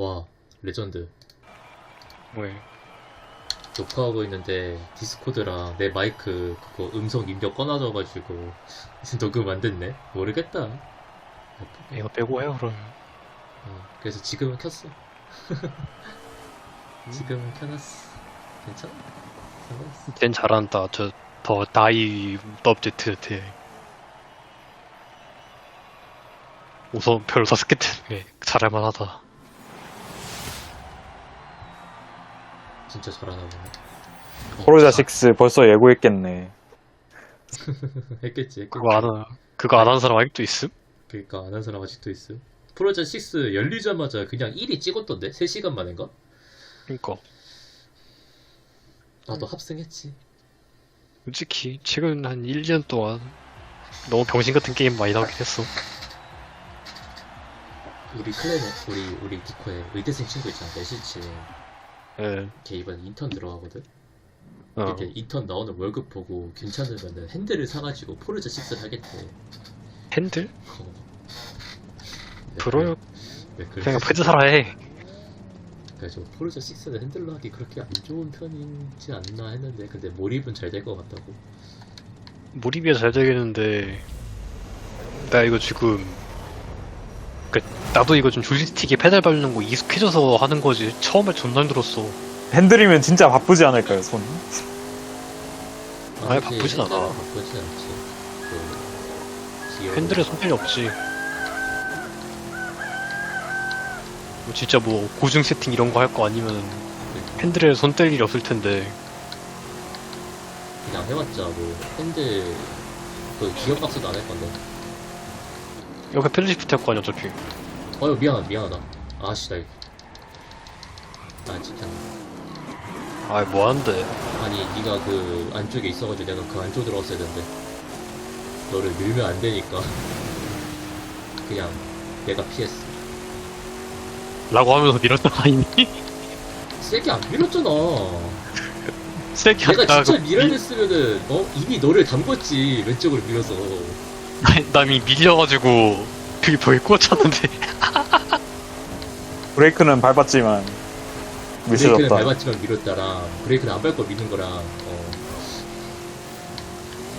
와 레전드 왜? 녹화하고 있는데 디스코드랑 내 마이크 그거 음성 입력 꺼놔져가지고 녹음 안 됐네 모르겠다 이거 빼고 해요 그럼. 어, 그래서 지금은 켰어 지금은 켜놨어 괜찮아? 상관없어 쟨 잘한다. 저더 나이 업데이트 우선 별 다섯 개 때문에 잘할만 하다. 진짜 잘하나 보네 어, 포르자 아, 6 벌써 예고했겠네. 했겠지 했겠지 그거 안 하, 그거 안 하는 사람 아직도 있음? 그니까 안 한 사람 아직도 있어 프로젝트 6 열리자마자 그냥 1위 찍었던데? 3시간 만인가? 그니까. 나도 합승했지 솔직히 최근 한 1년 동안 너무 병신 같은 게임 많이 나오긴 했어. 우리 클레너 우리 우리 디코에 의대생 친구 있잖아 내실치 예. 걔 이번 인턴 들어가거든 어. 근데 인턴 나오는 월급 보고 괜찮으면은 핸들을 사가지고 포르자 6를 하겠대 핸들? 어. 불어요. 왜 그래? 그냥 패드 사라 해. 그래서 포르자 6는 핸들로 하기 그렇게 안 좋은 편이지 않나 했는데 근데 몰입은 잘 될 것 같다고 몰입이 잘 되겠는데 나 이거 지금 그 나도 이거 좀 조이스틱에 페달 밟는 거 익숙해져서 하는 거지. 처음에 존나 힘들었어. 핸들이면 진짜 바쁘지 않을까요, 손? 근데 바쁘진 않아. 바쁘진 않지. 그 핸들에 손편이 없지. 뭐 진짜 뭐 고증 세팅 이런 거 할 거 아니면 핸들에 손 뗄 일이 없을 텐데. 그냥 해봤자 뭐 핸들 그 기어박스도 안 할 건데. 여기 펠리시프트 할거 아니야 어차피 어휴 미안하다 미안하다. 아씨 나 이거. 아 진짜. 아이 뭐하는데? 아니 네가 그 안쪽에 있어가지고 내가 그 안쪽 들어갔어야 되는데. 너를 밀면 안 되니까. 그냥 내가 피했어. 라고 하면서 밀었던 거 아니니? 세게 안 밀었잖아. 세게 내가 나 진짜 그거 밀어냈으면은 어 이미 너를 담궜지 왼쪽으로 밀어서. 미- 남이 밀려가지고 그게 벽에 꽂혔는데 브레이크는 밟았지만 브레이크는 미쳐졌다. 밟았지만 밀었다랑 브레이크는 안 밟고 미는 거랑 어.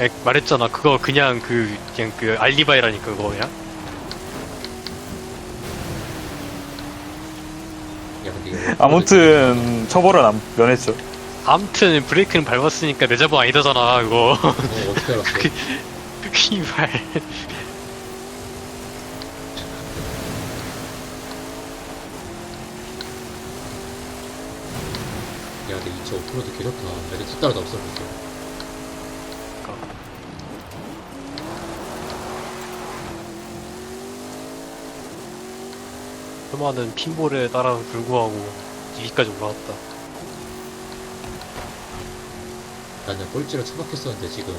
에, 말했잖아. 그거 그냥 그 그냥 그 알리바이라니까 그거 그냥 야, 근데 이거 아무튼 처벌은 안 면했죠. 아무튼 브레이크는 밟았으니까 내 잡음 아니다잖아 그거. 어, 어떻게 알았어? 이발 야 근데 2.5%도 개 좋다. 야 근데 뒷따라도 없었는데 수많은 핀볼에 따라 불구하고 여기까지 올라왔다. 나는 꼴찌로 처박혔었는데 지금.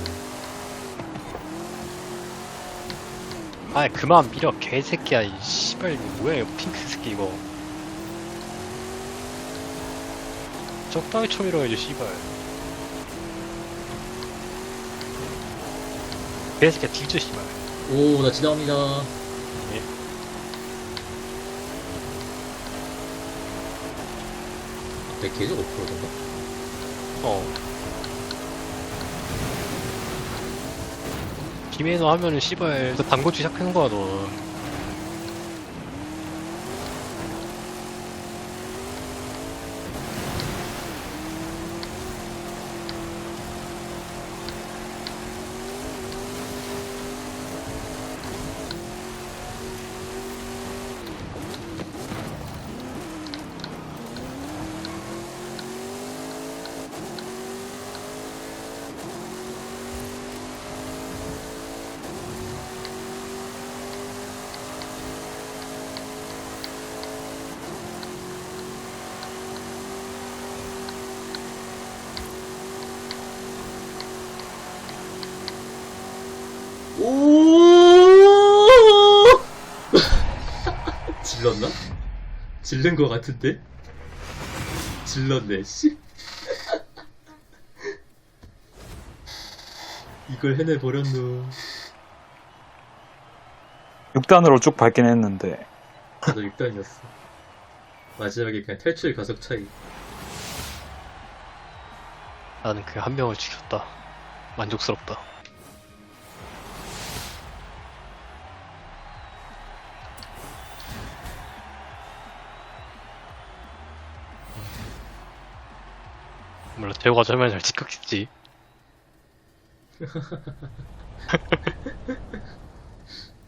아 그만 밀어 개새끼야. 이 씨발 뭐야 이거 핑크 새끼 이거 적당히 쳐 밀어야지 씨발. 개새끼야 뒤져 씨발. 오 나 지나갑니다. 예. 내 계속 5%던가? 어. 김혜노 하면은 씨발 너 당구치 시작하는 거야 너 질른 거 같은데? 질렀네, 씨. 이걸 해내버렸노. 6단으로 쭉 밟긴 했는데. 나도 6단이었어. 마지막에 그냥 탈출 가속 차이. 나는 그 한 명을 죽였다. 만족스럽다. 원래 대우가 저면 잘 찍혔겠지.